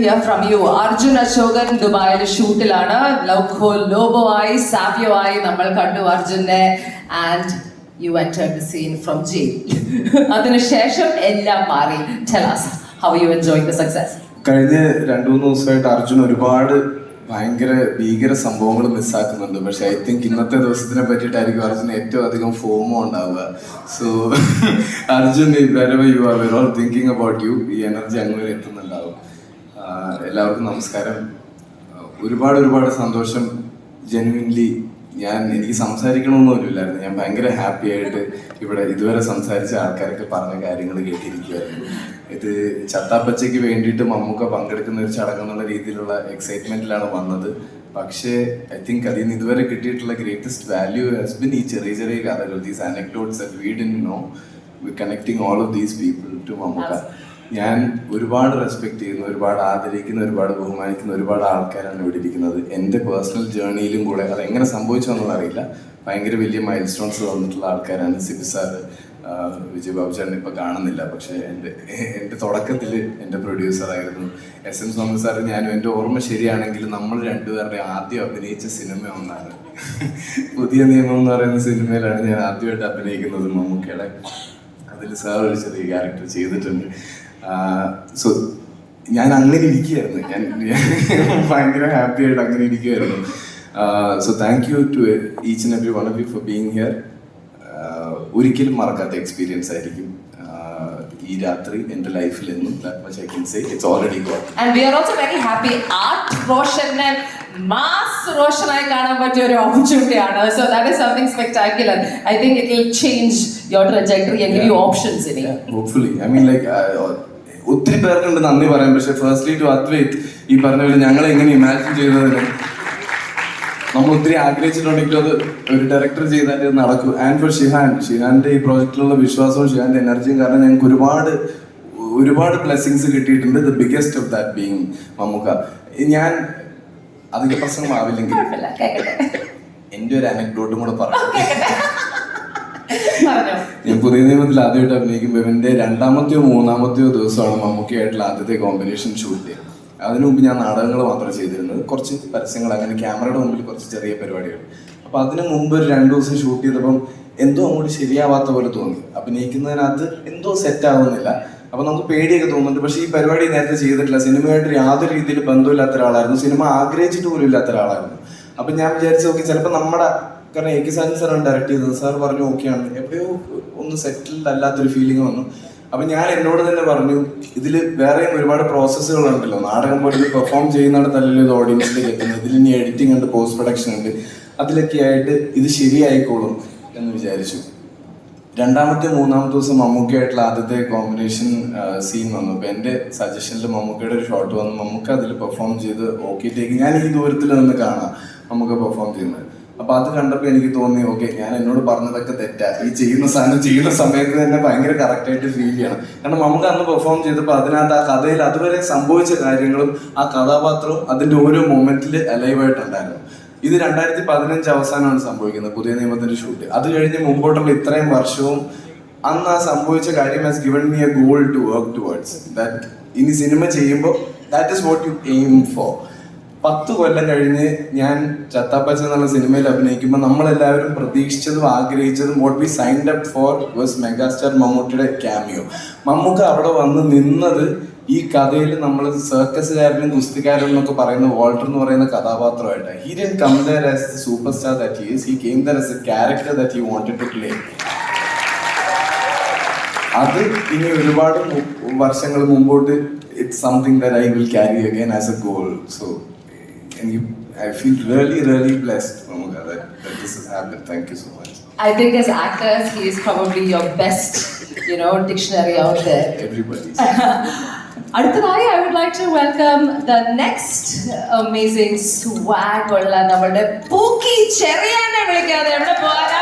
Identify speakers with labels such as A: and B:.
A: Here from you Arjun Ashokan ദുബായിലെ ഷൂട്ടിലാണ്. ലൗഖോ ലോബോ ആയി ആയി നമ്മൾ കണ്ടു അർജുനെ. And you enter the scene from jail അതിനുശേഷം എല്ലാം മാറി. Tell us how you enjoy the success
B: കഴിഞ്ഞ രണ്ടു മൂന്ന് ദിവസമായിട്ട് അർജുൻ ഒരുപാട് ഭയങ്കര ഭീകര സംഭവങ്ങൾ മിസ്സാക്കുന്നുണ്ട് പക്ഷെ ഐ തിങ്ക് ഇന്നത്തെ ദിവസത്തിനെ പറ്റിയിട്ടായിരിക്കും അർജുൻ ഏറ്റവും അധികം ഫോമോ ഉണ്ടാവുക. So Arjun you are were all thinking about you ഈ എനർജി അങ്ങനെ എത്തുന്നുണ്ടാവും. എല്ലാവർക്കും നമസ്കാരം. ഒരുപാട് ഒരുപാട് സന്തോഷം. ജെനുവിൻലി ഞാൻ എനിക്ക് സംസാരിക്കണമെന്നൊന്നുമില്ലായിരുന്നു ഞാൻ ഭയങ്കര ഹാപ്പി ആയിട്ട് ഇവിടെ ഇതുവരെ സംസാരിച്ച ആൾക്കാരൊക്കെ പറഞ്ഞ കാര്യങ്ങൾ കേട്ടിരിക്കുകയായിരുന്നു ഇത് ചത്താപ്പച്ചയ്ക്ക് വേണ്ടിയിട്ട് മമ്മൂക്ക പങ്കെടുക്കുന്ന ഒരു ചടങ്ങ് എന്നുള്ള രീതിയിലുള്ള എക്സൈറ്റ്മെന്റിലാണ് വന്നത്. പക്ഷേ ഐ തിങ്ക് അതിൽ നിന്ന് ഇതുവരെ കിട്ടിയിട്ടുള്ള ഗ്രേറ്റസ്റ്റ് വാല്യൂ ഹാസ് ബിൻ ഈ ചെറിയ ചെറിയ കഥകൾ these weed in no we connecting all of these people to Mammukka ഞാൻ ഒരുപാട് റെസ്പെക്ട് ചെയ്യുന്ന ഒരുപാട് ആദരിക്കുന്ന ഒരുപാട് ബഹുമാനിക്കുന്ന ഒരുപാട് ആൾക്കാരാണ് ഇവിടെ ഇരിക്കുന്നത്. എന്റെ പേഴ്സണൽ ജേർണിയിലും കൂടെ അത് എങ്ങനെ സംഭവിച്ചു എന്നൊന്നും അറിയില്ല. ഭയങ്കര വലിയ മൈൽ സ്റ്റോൺസ് തന്നിട്ടുള്ള ആൾക്കാരാണ് സിബി സാർ വിജയ് ബാബു ചേട്ടൻ ഇപ്പൊ കാണുന്നില്ല. പക്ഷെ എന്റെ എന്റെ തുടക്കത്തിൽ എന്റെ പ്രൊഡ്യൂസറായിരുന്നു എസ് എം സ്വാമി സാർ ഞാനും എന്റെ ഓർമ്മ ശരിയാണെങ്കിൽ നമ്മൾ രണ്ടുപേരുടെ ആദ്യം അഭിനയിച്ച സിനിമ ഒന്നാണ്. പുതിയ നിയമം എന്ന് പറയുന്ന സിനിമയിലാണ് ഞാൻ ആദ്യമായിട്ട് അഭിനയിക്കുന്നത് മമ്മൂക്കയുടെ. അതിൽ സാർ ഒരു ചെറിയ ക്യാരക്ടർ ചെയ്തിട്ടുണ്ട്. സോ ഞാൻ അങ്ങനെ ഇരിക്കുകയായിരുന്നു. ഞാൻ ഭയങ്കര ഹാപ്പി ആയിട്ട് അങ്ങനെ ഇരിക്കുകയായിരുന്നു. So thank you to each and every one of you for being here ഒരിക്കലും മറക്കാത്ത എക്സ്പീരിയൻസ് ആയിരിക്കും. ഈ രാത്രി എന്റെ ലൈഫിൽ എന്നും it's already got
A: and we are also very happy art റോഷനെ മാസ് റോഷനായി കാണാൻ പറ്റിയ ഒരു ഓപ്പർച്യൂണിറ്റി ആണ്. So that is something spectacular I think it will change your trajectory and give you options
B: hopefully I mean like ഒത്തിരി പേർക്കുണ്ട് നന്ദി പറയാം പക്ഷെ ഫസ്റ്റ്ലി ടു അദ്വൈത് ഈ പറഞ്ഞ പോലെ ഞങ്ങൾ എങ്ങനെ ഇമാജിൻ ചെയ്തതിന് നമ്മൾ ഒത്തിരി ആഗ്രഹിച്ചിട്ടുണ്ടെങ്കിൽ അത് ഒരു ഡയറക്ടർ ചെയ്താലേ അത് നടക്കൂ. ആൻഡ് ഫോർ ഷിഹാൻ ഷിഹാന്റെ ഈ പ്രോജക്റ്റിലുള്ള വിശ്വാസവും ഷിഹാന്റെ എനർജിയും കാരണം ഞങ്ങൾക്ക് ഒരുപാട് ഒരുപാട് ബ്ലെസ്സിങ്സ് കിട്ടിയിട്ടുണ്ട്. The biggest of that being Mammukka. ഞാൻ അധിക
A: പ്രശ്നമാവില്ലെങ്കിൽ
B: എന്റെ ഒരു അനക്ഡോട്ടും കൂടെ പറയാം
A: പറഞ്ഞോ.
B: ഞാൻ പുതിയ നിയമത്തിൽ ആദ്യമായിട്ട് അഭിനയിക്കുമ്പോൾ ഇവന്റെ രണ്ടാമത്തെയോ മൂന്നാമത്തെയോ ദിവസമാണ് മമ്മൂക്കയായിട്ടുള്ള ആദ്യത്തെ കോമ്പിനേഷൻ ഷൂട്ട് ചെയ്തത് അതിനു മുമ്പ് ഞാൻ നാടകങ്ങൾ മാത്രമേ ചെയ്തിരുന്നത്. കുറച്ച് പരസ്യങ്ങൾ അങ്ങനെ ക്യാമറയുടെ മുമ്പിൽ കുറച്ച് ചെറിയ പരിപാടികൾ. അപ്പൊ അതിനു മുമ്പ് ഒരു രണ്ടു ദിവസം ഷൂട്ട് ചെയ്തപ്പം എന്തോ അങ്ങോട്ട് ശരിയാവാത്ത പോലെ തോന്നി. അഭിനയിക്കുന്നതിനകത്ത് എന്തോ സെറ്റ് ആവുന്നില്ല. അപ്പൊ നമുക്ക് പേടിയൊക്കെ തോന്നുന്നുണ്ട്. പക്ഷേ ഈ പരിപാടി നേരത്തെ ചെയ്തിട്ടില്ല. സിനിമയായിട്ട് യാതൊരു രീതിയിൽ ബന്ധമില്ലാത്ത ഒരാളായിരുന്നു. സിനിമ ആഗ്രഹിച്ചിട്ട് പോലും ഇല്ലാത്ത ഒരാളായിരുന്നു. അപ്പൊ ഞാൻ വിചാരിച്ചു നോക്കി ചിലപ്പോൾ നമ്മുടെ കാരണം എ കെ സാജൻ സാറാണ് ഡയറക്റ്റ് ചെയ്തത്. സാർ പറഞ്ഞു ഓക്കെയാണ് എവിടെയോ ഒന്ന് സെറ്റിൽഡ് അല്ലാത്തൊരു ഫീലിംഗ് വന്നു. അപ്പൊ ഞാൻ എന്നോട് തന്നെ പറഞ്ഞു ഇതിൽ വേറെയും ഒരുപാട് പ്രോസസ്സുകൾ ഉണ്ടല്ലോ. നാടകം പോലെ പെർഫോം ചെയ്യുന്നിടത്തല്ലല്ലോ ഇത് ഓഡിയൻസിലേക്ക് എത്തുന്നത് ഇതിൽ ഇനി എഡിറ്റിംഗ് ഉണ്ട് പോസ്റ്റ് പ്രൊഡക്ഷൻ ഉണ്ട്. അതിലൊക്കെ ആയിട്ട് ഇത് ശരിയായിക്കോളും എന്ന് വിചാരിച്ചു. രണ്ടാമത്തെ മൂന്നാമത്തെ ദിവസം മമ്മൂക്കയായിട്ടുള്ള ആദ്യത്തെ കോമ്പിനേഷൻ സീൻ വന്നു. അപ്പൊ എന്റെ സജഷനിൽ മമ്മൂക്കയുടെ ഒരു ഷോട്ട് വന്നു. മമ്മൂക്ക അതിൽ പെർഫോം ചെയ്ത് ഓക്കെ ടേക്ക് ഞാൻ ഈ ദൂരത്തിൽ നിന്ന് കാണാം മമ്മൂക്ക പെർഫോം ചെയ്യുന്നത്. അപ്പൊ അത് കണ്ടപ്പോൾ എനിക്ക് തോന്നി ഓക്കെ ഞാൻ എന്നോട് പറഞ്ഞതൊക്കെ തെറ്റാ. ഈ ചെയ്യുന്ന സാധനം ചെയ്യുന്ന സമയത്ത് തന്നെ ഭയങ്കര കറക്റ്റായിട്ട് ഫീൽ ചെയ്യണം. കാരണം നമുക്ക് അന്ന് പെർഫോം ചെയ്തപ്പോൾ അതിനകത്ത് ആ കഥയിൽ അതുവരെ സംഭവിച്ച കാര്യങ്ങളും ആ കഥാപാത്രവും അതിന്റെ ഓരോ മൊമെന്റിൽ അലൈവായിട്ടുണ്ടായിരുന്നു ഇത് രണ്ടായിരത്തി പതിനഞ്ച് അവസാനമാണ് സംഭവിക്കുന്നത് പുതിയ നിയമത്തിന്റെ ഷൂട്ട് അത് കഴിഞ്ഞ് മുമ്പോട്ടുള്ള ഇത്രയും വർഷവും അന്ന് ആ സംഭവിച്ച കാര്യം has given me a goal to work towards that ഇനി സിനിമ ചെയ്യുമ്പോൾ that is what you aim for പത്ത് കൊല്ലം കഴിഞ്ഞ് ഞാൻ ചത്താപ്പച്ച എന്നുള്ള സിനിമയിൽ അഭിനയിക്കുമ്പോൾ നമ്മളെല്ലാവരും പ്രതീക്ഷിച്ചതും ആഗ്രഹിച്ചതും what be signed up for was megastar മമ്മൂട്ടിയുടെ ക്യാമിയോ മമ്മൂക്ക അവിടെ വന്ന് നിന്നത് ഈ കഥയിൽ നമ്മൾ സർക്കസുകാരനും ഗുസ്തിക്കാരനും എന്നൊക്കെ പറയുന്ന വോൾട്ടർ എന്ന് പറയുന്ന കഥാപാത്രമായിട്ട് he didn't come there as the super star that is he came there as a character that he wanted to play അത് ഇനി ഒരുപാട് വർഷങ്ങൾ മുമ്പോട്ട് it's something that I will carry again as a goal so എനിക്ക് I feel really really blessed നമുക്ക് that this is happy thank you so much
A: I think as actors, he is probably your best, you know, dictionary out there.
B: Everybody.
A: അടുത്തതായി I would like to welcome the next amazing swag ഉള്ള നമ്മുടെ പൂക്കി ചെറിയാനെ വിളിക്കാതെ എവിടെ പോകാനാ?